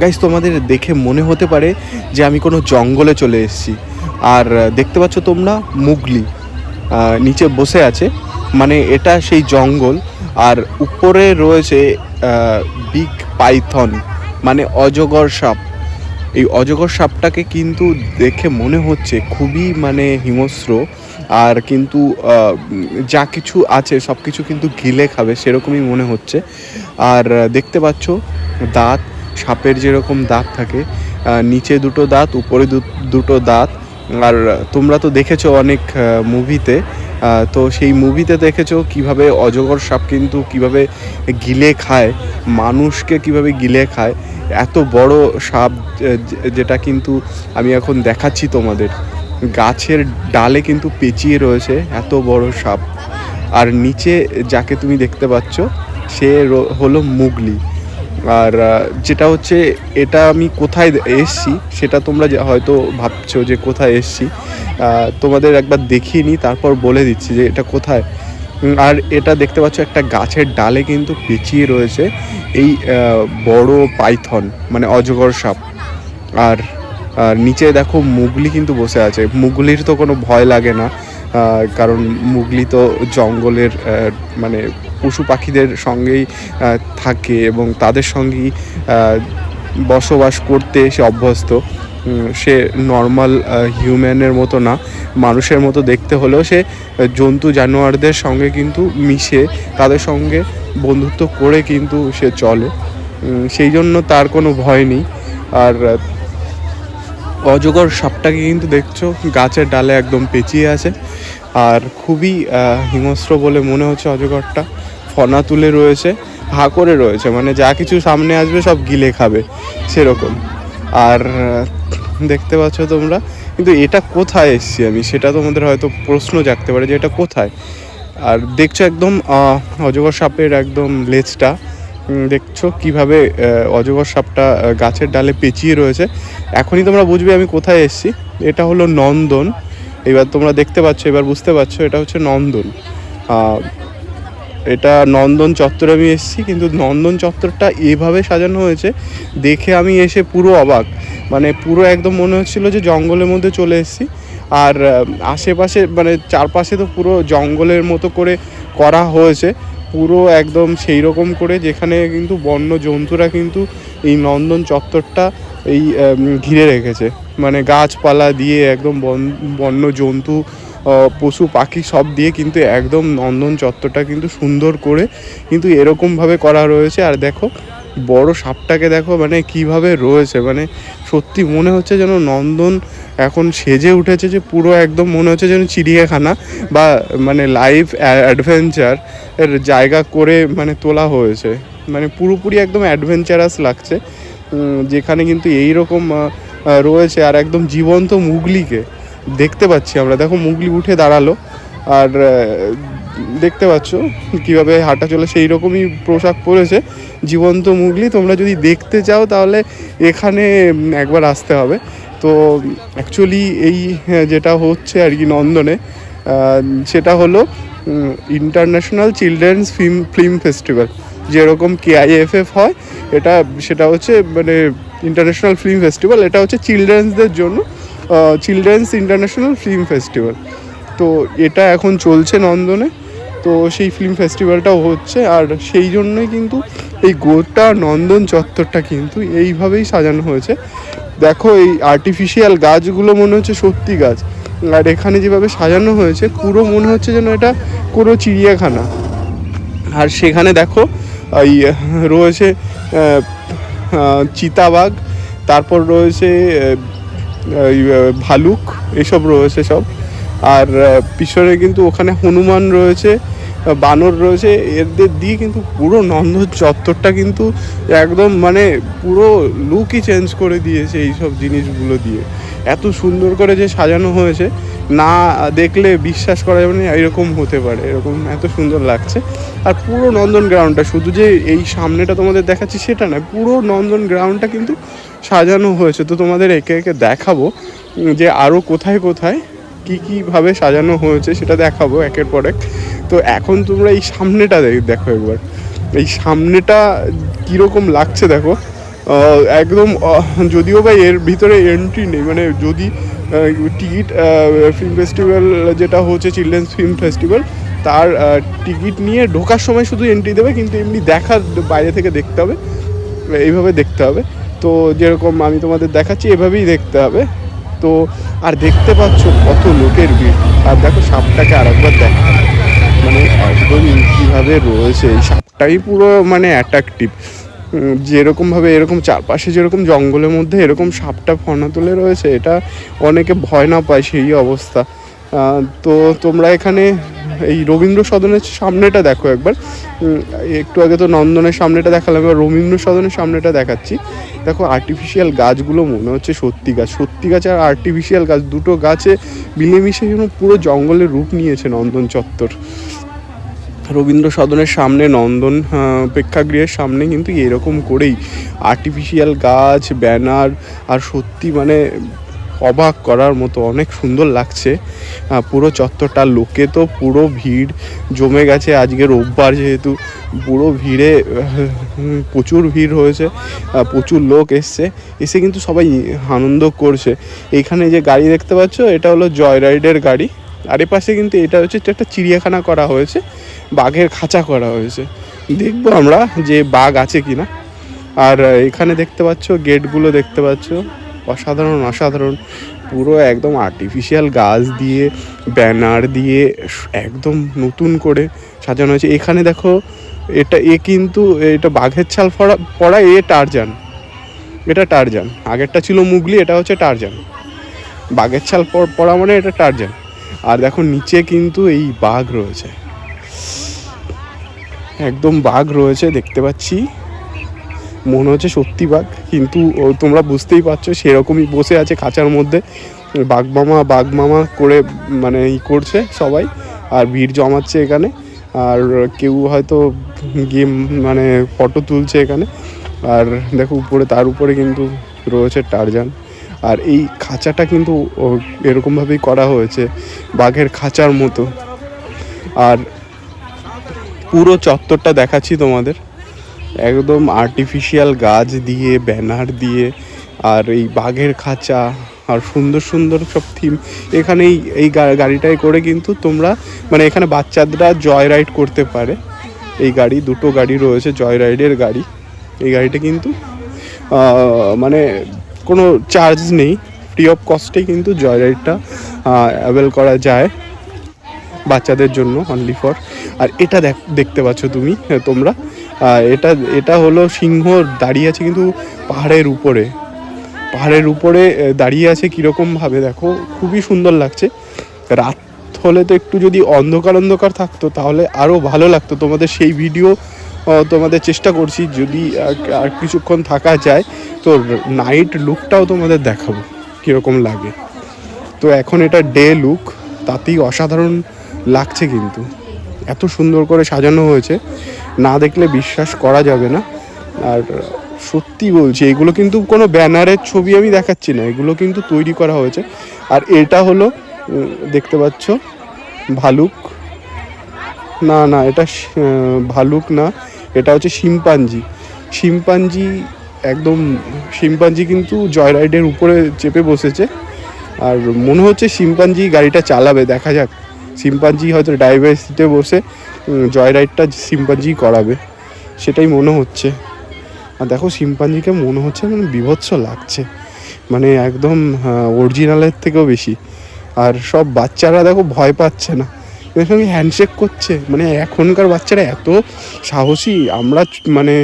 Guys তোমাদের দেখে মনে হতে পারে যে আমি কোনো জঙ্গলে চলে এসেছি। আর দেখতে পাচ্ছ তোমরা মুগলি। নিচে বসে আছে। মানে এটা সেই জঙ্গল। আর উপরে রয়েছে বিগ পাইথন মানে অজগর সাপ। এই অজগর সাপটাকে কিন্তু দেখে মনে হচ্ছে খুবই মানে হিংস্র। আর কিন্তু যা কিছু আছে সব কিছু কিন্তু গিলে খাবে, সেরকমই মনে হচ্ছে। আর, দেখতে পাচ্ছ দাঁত। সাপের যেরকম দাঁত থাকে নিচে দুটো দাঁত, উপরে দুটো দাঁত। আর তোমরা তো দেখেছ অনেক মুভিতে তো সেই মুভিতে দেখেছ কীভাবে অজগর সাপ কিন্তু কীভাবে গিলে খায়, মানুষকে কীভাবে গিলে খায়। এত বড় সাপ যেটা কিন্তু আমি এখন দেখাচ্ছি তোমাদের। গাছের ডালে কিন্তু পেঁচিয়ে রয়েছে এত বড় সাপ। আর নিচে যাকে তুমি দেখতে পাচ্ছ, সে হলো মুগলি। আর যেটা হচ্ছে এটা আমি কোথায় এসছি সেটা তোমরা হয়তো ভাবছ যে কোথায় এসছি তোমাদের একবার দেখিয়ে নিই, তারপর বলে দিচ্ছি যে এটা কোথায়। আর এটা দেখতে পাচ্ছ একটা গাছের ডালে কিন্তু পেঁচিয়ে রয়েছে এই বড় পাইথন মানে অজগর সাপ। আর আর নিচে দেখো মুগলি কিন্তু বসে আছে। মুগলির তো কোনো ভয় লাগে না কারণ মুগলি তো জঙ্গলের মানে পশু পাখিদের সঙ্গেই থাকে এবং তাদের সঙ্গেই বসবাস করতে সে অভ্যস্ত। সে নর্মাল হিউম্যানের মতো না। মানুষের মতো দেখতে হলেও সে জন্তু জানোয়ারদের সঙ্গে কিন্তু মিশে, তাদের সঙ্গে বন্ধুত্ব করে কিন্তু সে চলে। সেই জন্য তার কোনো ভয় নেই। আর, অজগর সাপটাকে কিন্তু দেখছ, গাছের ডালে একদম পেঁচিয়ে আছে। আর খুবই হিংস্র বলে মনে হচ্ছে অজগরটা। ফনা তুলে রয়েছে, হা করে রয়েছে মানে যা কিছু সামনে আসবে সব গিলে খাবে, সেরকম। আর, দেখতে পাচ্ছ তোমরা, কিন্তু এটা কোথায় এসছি আমি, সেটা তোমাদের হয়তো প্রশ্ন জাগতে পারে যে এটা কোথায়। আর দেখছ একদম অজগর সাপের একদম লেজটা দেখছ কীভাবে অজগর সাপটা গাছের ডালে পেঁচিয়ে রয়েছে। এখনই তোমরা বুঝবে আমি কোথায় এসেছি। এটা হলো নন্দন এবার তোমরা দেখতে পাচ্ছ, এবার বুঝতে পারছ, এটা হচ্ছে নন্দন। এটা নন্দন চত্বরে আমি এসেছি, কিন্তু নন্দন চত্বরটা এভাবে সাজানো হয়েছে, দেখে আমি এসে পুরো অবাক। মানে পুরো একদম মনে হচ্ছিল যে জঙ্গলের মধ্যে চলে এসেছি। আর আশেপাশে মানে চারপাশে তো পুরো জঙ্গলের মতো করে করা হয়েছে। পুরো একদম সেই রকম করে যেখানে কিন্তু বন্য জন্তুরা কিন্তু এই নন্দন চত্বরটা এই ঘিরে রেখেছে। মানে গাছপালা দিয়ে একদম বন- বন্য জন্তু পশু, পাখি সব দিয়ে কিন্তু একদম নন্দন চত্বরটা কিন্তু সুন্দর করে কিন্তু এরকমভাবে করা রয়েছে। আর দেখো, বড় সাপটাকে দেখো মানে কীভাবে রয়েছে। মানে সত্যি মনে হচ্ছে যেন নন্দন এখন সেজে উঠেছে যে পুরো একদম মনে হচ্ছে যেন চিড়িয়াখানা বা মানে লাইভ অ্যাডভেঞ্চার এর জায়গা করে মানে তোলা হয়েছে। মানে পুরোপুরি একদম অ্যাডভেঞ্চারাস লাগছে। যেখানে কিন্তু এই রকম রয়েছে আর একদম জীবন্ত মুগলিকে দেখতে পাচ্ছি আমরা। দেখো মুগলি উঠে দাঁড়াল আর দেখতে পাচ্ছ কীভাবে হাঁটা চলে সেই রকমই পোশাক পরেছে। জীবন্ত মুগলি তোমরা যদি দেখতে চাও তাহলে এখানে একবার আসতে হবে। তো অ্যাকচুয়ালি এই হ্যাঁ, যেটা হচ্ছে আর কি নন্দনে সেটা হলো international children's film film festival যেরকম কেআইএফএফ হয়, এটা, সেটা হচ্ছে মানে ইন্টারন্যাশনাল ফিল্ম ফেস্টিভ্যাল এটা হচ্ছে চিলড্রেন্সদের জন্য চিলড্রেন্স ইন্টারন্যাশনাল ফিল্ম ফেস্টিভ্যাল তো এটা এখন চলছে নন্দনে, তো সেই ফিল্ম ফেস্টিভ্যালটাও হচ্ছে, আর সেই জন্যই কিন্তু এই গোটা নন্দন চত্বরটা কিন্তু এইভাবেই সাজানো হয়েছে। দেখো এই আর্টিফিশিয়াল গাছগুলো মনে হচ্ছে সত্যি গাছ, আর এখানে যেভাবে সাজানো হয়েছে, পুরো মনে হচ্ছে যেন এটা কোনো চিড়িয়াখানা। আর সেখানে দেখো রয়েছে চিতাবাঘ, তারপর রয়েছে ভালুক, এসব রয়েছে সব। আর পিছনে কিন্তু ওখানে হনুমান রয়েছে বানর রয়েছে, এদের দিয়ে কিন্তু পুরো নন্দন চত্বরটা কিন্তু একদম মানে পুরো লুকই চেঞ্জ করে দিয়েছে এইসব জিনিসগুলো দিয়ে। এত সুন্দর করে যে সাজানো হয়েছে, না দেখলে বিশ্বাস করা যাবে না, এরকম হতে পারে, এরকম এত সুন্দর লাগছে। আর পুরো নন্দন গ্রাউন্ডটা শুধু যে এই সামনেটা তোমাদের দেখাচ্ছি সেটা না পুরো নন্দন গ্রাউন্ডটা কিন্তু সাজানো হয়েছে। তো তোমাদের একে একে দেখাবো যে আরও কোথায় কোথায় কী কীভাবে সাজানো হয়েছে, সেটা দেখাবো একের পর এক। তো এখন তোমরা এই সামনেটা দেখ- একবার। এই সামনেটা কীরকম লাগছে দেখো। একদম যদিও বা এর ভিতরে এন্ট্রি নেই মানে যদি টিকিট ফিল্ম ফেস্টিভ্যাল যেটা হচ্ছে চিলড্রেন্স ফিল্ম ফেস্টিভ্যাল তার টিকিট নিয়ে ঢোকার সময় শুধু এন্ট্রি দেবে, কিন্তু এমনি দেখার বাইরে থেকে দেখতে হবে, এইভাবে দেখতে হবে। তো যেরকম আমি তোমাদের দেখাচ্ছি, এভাবেই দেখতে হবে। তো, আর দেখতে পাচ্ছ কত লোকের ভিড়। আর দেখো সাপটাকে আরেকবার দেখা। মানে একদম কীভাবে রয়েছে, এই সাপটাই পুরো মানে অ্যাট্রাকটিভ যেরকমভাবে এরকম চারপাশে যেরকম জঙ্গলের মধ্যে এরকম সাপটা ফনা তুলে রয়েছে, এটা অনেকে ভয় না পায় সেই অবস্থা। তো তোমরা এখানে এই রবীন্দ্র সদনের সামনেটা দেখো একবার। একটু আগে তো নন্দনের সামনেটা দেখালাম, এবার রবীন্দ্র সদনের সামনেটা দেখাচ্ছি। দেখো আর্টিফিশিয়াল গাছগুলো মনে হচ্ছে সত্যি গাছ সত্যি গাছ আর আর্টিফিশিয়াল গাছ, দুটো গাছে মিলেমিশে যেন পুরো জঙ্গলের রূপ নিয়েছে নন্দন চত্বর। রবীন্দ্র সদনের সামনে, নন্দন প্রেক্ষাগৃহের সামনে কিন্তু এরকম করেই আর্টিফিশিয়াল গাছ, ব্যানার আর সত্যি মানে অবাক করার মতো অনেক সুন্দর লাগছে। পুরো চত্বরটা লোকে তো পুরো ভিড় জমে গেছে। আজকে রোববার যেহেতু পুরো ভিড়ে প্রচুর ভিড় হয়েছে প্রচুর লোক এসছে, এসে কিন্তু সবাই আনন্দ করছে। এখানে যে গাড়ি দেখতে পাচ্ছ, এটা হলো জয় রাইডের গাড়ি। আর পাশে কিন্তু এটা হচ্ছে একটা চিড়িয়াখানা করা হয়েছে, বাঘের খাঁচা করা হয়েছে। দেখব আমরা যে বাঘ আছে কি না আর এখানে দেখতে পাচ্ছ, গেটগুলো দেখতে পাচ্ছ। অসাধারণ অসাধারণ। পুরো একদম আর্টিফিশিয়াল গাছ দিয়ে, ব্যানার দিয়ে, একদম নতুন করে সাজানো হয়েছে। এখানে দেখো, এটা, এ কিন্তু, এটা বাঘের ছাল পরা পড়া, এ টারজান। এটা টারজান। আগেরটা ছিল মুগলি, এটা হচ্ছে টারজান। বাঘের ছাল পরা মানে এটা টারজান। আর দেখো, নিচে কিন্তু এই বাঘ রয়েছে। একদম বাঘ রয়েছে, দেখতে পাচ্ছি। মনে হচ্ছে সত্যি বাঘ, কিন্তু তোমরা বুঝতেই পারছ, সেরকমই বসে আছে খাঁচার মধ্যে। বাঘ মামা বাঘ মামা করে মানে ই করছে সবাই, আর ভিড় জমাচ্ছে এখানে। আর কেউ হয়তো গেম মানে ফটো তুলছে এখানে। আর দেখো, উপরে, তার উপরে কিন্তু রয়েছে টারজান। আর এই খাঁচাটা কিন্তু এরকমভাবেই করা হয়েছে, বাঘের খাঁচার মতো। আর পুরো চত্বরটা দেখাচ্ছি তোমাদের। একদম আর্টিফিশিয়াল গাছ দিয়ে, ব্যানার দিয়ে, আর এই বাঘের খাঁচা, আর সুন্দর সুন্দর সব থিম এখানে এই গাড়িটায় করে কিন্তু তোমরা মানে এখানে বাচ্চারা জয় রাইড করতে পারে। এই গাড়ি, দুটো গাড়ি রয়েছে জয় রাইডের গাড়ি। এই গাড়িটা কিন্তু মানে কোনো চার্জ নেই ফ্রি অফ কস্টে কিন্তু জয় রাইডটা অ্যাভেল করা যায় বাচ্চাদের জন্য অনলি ফর আর এটা দেখ দেখতে পাচ্ছ তুমি হ্যাঁ, তোমরা। এটা এটা হলো সিংহ দাঁড়িয়ে আছে কিন্তু পাহাড়ের উপরে। পাহাড়ের উপরে দাঁড়িয়ে আছে কীরকমভাবে দেখো খুবই সুন্দর লাগছে। রাত হলে তো একটু যদি অন্ধকার অন্ধকার থাকতো তাহলে আরও ভালো লাগতো। তোমাদের সেই ভিডিও তোমাদের চেষ্টা করছি যদি আর- কিছুক্ষণ থাকা যায়, তো নাইট লুকটাও তোমাদের দেখাবো, কীরকম লাগে। তো এখন এটা ডে লুক তাতেই অসাধারণ লাগছে কিন্তু। এত সুন্দর করে সাজানো হয়েছে, না দেখলে বিশ্বাস করা যাবে না। আর সত্যি বলছি, এগুলো কিন্তু কোনো ব্যানারের ছবি আমি দেখাচ্ছি না, এগুলো কিন্তু তৈরি করা হয়েছে। আর এটা হলো দেখতে পাচ্ছ, ভালুক। না না, এটা ভালুক না এটা হচ্ছে শিম্পাঞ্জি। শিম্পাঞ্জি একদম শিম্পাঞ্জি কিন্তু জয় রাইডের উপরে চেপে বসেছে। আর মনে হচ্ছে শিম্পাঞ্জি গাড়িটা চালাবে দেখা যাক। শিম্পাঞ্জি হয়তো ড্রাইভার সিটে বসে উম, জয় রাইডটা শিম্পাঞ্জি করাবে সেটাই মনে হচ্ছে। আর দেখো শিম্পাঞ্জিকে মনে হচ্ছে মানে বিভৎস লাগছে। মানে একদম অরিজিনালের থেকেও বেশি। আর সব বাচ্চারা দেখো ভয় পাচ্ছে না। এর সঙ্গে হ্যান্ডশেক করছে। মানে এখনকার বাচ্চারা এত সাহসী। আমরা মানে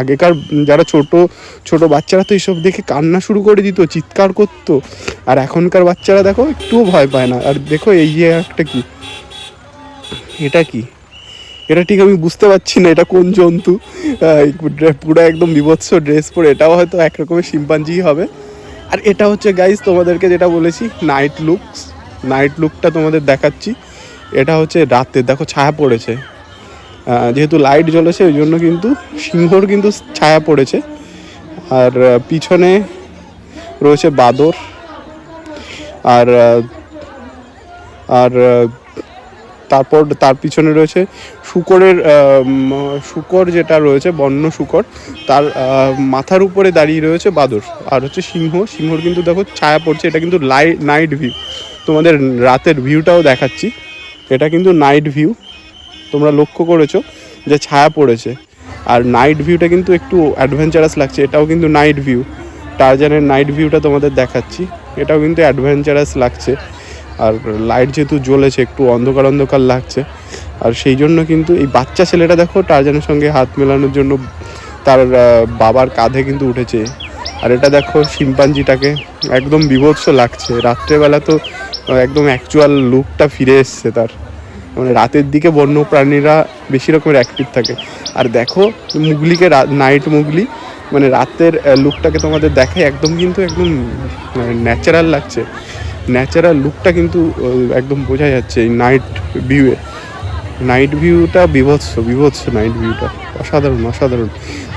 আগেকার যারা ছোট ছোট বাচ্চারা তো এইসব দেখে কান্না শুরু করে দিত, চিৎকার করতো। আর এখনকার বাচ্চারা দেখো, একটুও ভয় পায় না। আর দেখো, এই যে একটা কি? এটা কি? এটা ঠিক আমি বুঝতে পারছি না, এটা কোন জন্তু? পুরো একদম বিভৎস ড্রেস পরে। এটাও হয়তো এক রকমের শিম্পাঞ্জি হবে। আর এটা হচ্ছে গাইজ তোমাদেরকে যেটা বলেছি নাইট লুকস নাইট লুকটা তোমাদের দেখাচ্ছি। এটা হচ্ছে রাতে, দেখো ছায়া পড়েছে। যেহেতু লাইট জ্বলেছে, ওই জন্য কিন্তু সিংহর কিন্তু ছায়া পড়েছে। আর পিছনে রয়েছে বাদর। আর আর তারপর তার পিছনে রয়েছে শুকরের শুকর যেটা রয়েছে, বন্য শুকর, তার মাথার উপরে দাঁড়িয়ে রয়েছে বাদর। আর হচ্ছে সিংহ, সিংহর কিন্তু দেখো ছায়া পড়ছে, এটা কিন্তু লাই নাইট ভিউ তোমাদের রাতের ভিউটাও দেখাচ্ছি। এটা কিন্তু নাইট ভিউ তোমরা লক্ষ্য করেছ যে ছায়া পড়েছে। আর নাইট ভিউটা কিন্তু একটু অ্যাডভেঞ্চারাস লাগছে, এটাও কিন্তু নাইট ভিউ টার্জানের নাইট ভিউটা তোমাদের দেখাচ্ছি, এটাও কিন্তু অ্যাডভেঞ্চারাস লাগছে। আর লাইট যেহেতু জ্বলেছে, একটু অন্ধকার অন্ধকার লাগছে। আর সেই জন্য কিন্তু এই বাচ্চা ছেলেটা দেখো টার্জানের সঙ্গে হাত মেলানোর জন্য তার বাবার কাঁধে কিন্তু উঠেছে। আর এটা দেখো শিম্পাঞ্জিটাকে একদম বিভৎস লাগছে। রাত্রেবেলা তো, একদম অ্যাকচুয়াল লুকটা ফিরে এসছে তার। মানে রাতের দিকে বন্য প্রাণীরা বেশি রকমের অ্যাক্টিভ থাকে। আর দেখো, মুগলিকে নাইট মুগলি মানে রাতের লুকটাকে তোমাদের দেখায় একদম কিন্তু একদম ন্যাচারাল লাগছে। ন্যাচারাল লুকটা কিন্তু একদম বোঝা যাচ্ছে এই নাইট ভিউয়ে নাইট ভিউটা বিভৎস বিভৎস নাইট ভিউটা অসাধারণ অসাধারণ।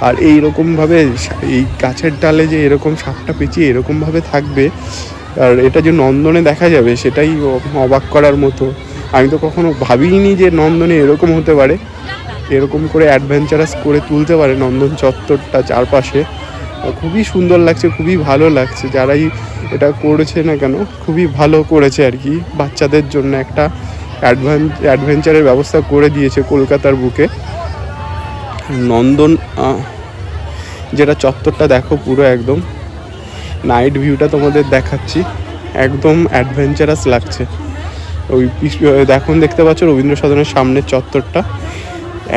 আর এই রকমভাবে এই গাছের ডালে যে এরকম সাপটা পেঁচিয়ে এরকমভাবে থাকবে, আর এটা যে নন্দনে দেখা যাবে, সেটাই অবাক করার মতো। আমি তো কখনো ভাবিনি যে নন্দনে এরকম হতে পারে। এরকম করে অ্যাডভেঞ্চারাস করে তুলতে পারে নন্দন চত্বরটা চারপাশে। খুবই সুন্দর লাগছে, খুবই ভালো লাগছে। যারাই এটা করেছে না কেন, খুবই ভালো করেছে আর কি। বাচ্চাদের জন্য একটা অ্যাডভেঞ্চারের ব্যবস্থা করে দিয়েছে কলকাতার বুকে। নন্দন যেটা চত্বরটা দেখো পুরো একদম। নাইট ভিউটা তোমাদের দেখাচ্ছি। একদম অ্যাডভেঞ্চারাস লাগছে। ওই দেখুন দেখতে পাচ্ছ রবীন্দ্র সদনের সামনের চত্বরটা।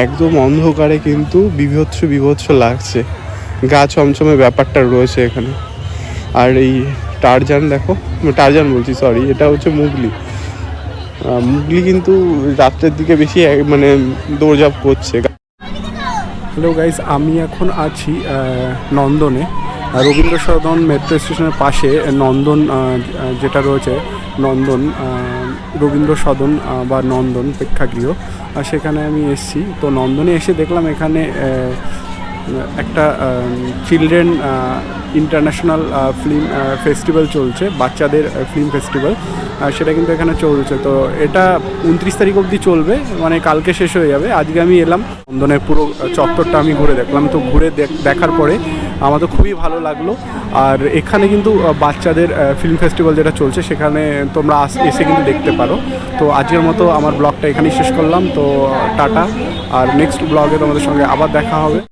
একদম অন্ধকারে কিন্তু বিভৎস বিভৎস লাগছে। গা ছমছমে ব্যাপারটা রয়েছে এখানে। আর এই টারজান দেখো, টারজান বলছি সরি এটা হচ্ছে মুগলি। মুগলি কিন্তু রাত্রের দিকে বেশি মানে দৌড়ঝাঁপ করছে। হ্যালো গাইজ আমি এখন আছি নন্দনে। রবীন্দ্র সদন মেট্রো স্টেশনের পাশে নন্দন যেটা রয়েছে, নন্দন রবীন্দ্র সদন বা নন্দন প্রেক্ষাগৃহ। সেখানে আমি এসেছি। তো নন্দনে এসে দেখলাম এখানে একটা চিলড্রেন ইন্টারন্যাশনাল ফিল্ম ফেস্টিভ্যাল চলছে, বাচ্চাদের ফিল্ম ফেস্টিভ্যাল সেটা কিন্তু এখানে চলছে। তো এটা উনত্রিশ তারিখ অবধি চলবে মানে কালকে শেষ হয়ে যাবে। আজকে আমি এলাম নন্দনের পুরো চত্বরটা আমি ঘুরে দেখলাম। তো ঘুরে দেখ- দেখার পরে আমার তো খুবই ভালো লাগল। আর এখানে কিন্তু বাচ্চাদের ফিল্ম ফেস্টিভ্যাল যেটা চলছে, সেখানে তোমরা এসে কিন্তু দেখতে পারো। তো আজকের মতো আমার ব্লগটা এখানেই শেষ করলাম। তো, টাটা। আর নেক্সট ব্লগে তোমাদের সঙ্গে আবার দেখা হবে।